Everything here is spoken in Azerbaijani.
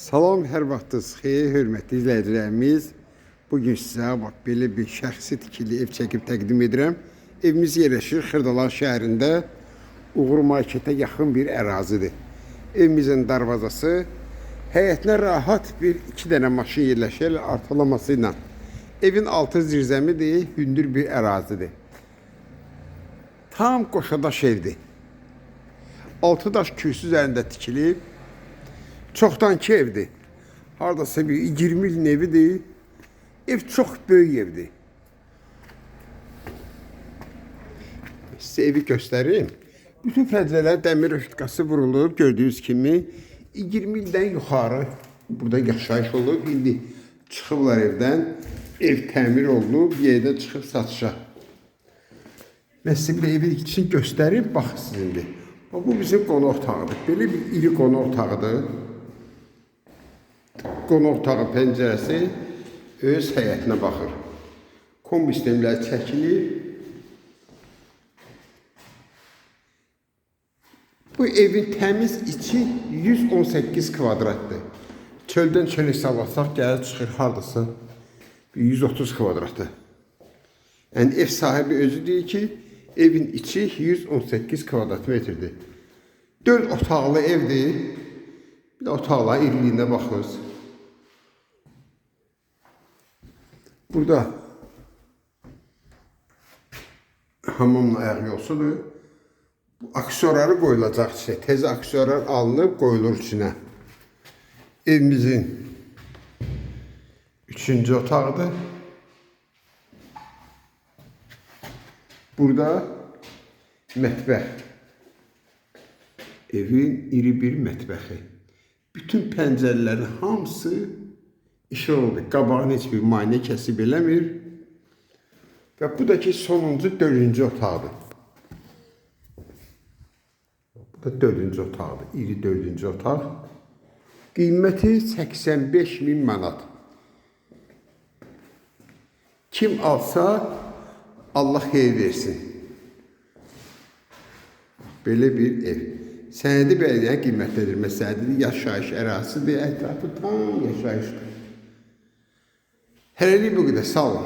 Salam, hər vaxtınız xeyir, hörmətli izləyicilərimiz. Bu gün sizə bax belə bir şəxsi tikili ev çəkib təqdim edirəm. Evimiz yerləşir Xırdalan şəhərində Uğur marketə yaxın bir ərazidir. Evimizin darvazası həyətinə rahat bir iki dənə maşın yerləşir artalaması ilə. Evin altı zirzəmidir, hündür bir ərazidir. Tam qoşadaş evdir. Altı daş kürsü üzərində tikilib, çoxdankı evdir. Hardasa bir 20 ilin evidir. Ev çox böyük evdir. Sizə evi göstərim. Bütün pəncərələr dəmir röştkası vurulub, gördüyünüz kimi 20 ildən yuxarı burada yaşayış olub. İndi çıxıblar evdən. Ev təmir olunub, yerdən çıxıb satışa. Mən sizə bir evin içini göstərib, bax sizindir. Bax, bu bizim qonaq otağıdır. Belə bir iri qonaq otağıdır. Qonaq otağı pəncərəsi öz həyətinə baxır. Kombi sistemləri çəkilir. Bu evin təmiz içi 118 kvadratdır. Çöldən çöl hesablasaq gəlir çıxır hardasa bir 130 kvadratdır. Yəni ev sahibi özü deyir ki, evin içi 118 kvadrat metrdir. 4 otaqlı evdir. Bir də otaqların iriliyinə baxırız. Burada hamamla ayaq yolsudur. Bu aksesuarları qoyulacaq içə. Tez aksesuarlar alınıb qoyulur içinə. Evimizin üçüncü otağıdır. Burada mətbəx. Evin iri bir mətbəxi. Bütün pəncərələrin hamısı işə oldu. Qabağını heç bir maynə kəsib eləmir. Və bu da ki sonuncu dördüncü otaqdır. Bu da dördüncü otaqdır. İri dördüncü otaq. Qiyməti 85 min manat. Kim alsa Allah xeyir versin. Belə bir ev. Sənədi bələdiyyə qiymətləndirmə sənədi yaşayış ərazisidir, ətrafı tam yaşayışdır. Her Hele bir bugüne sağ olun.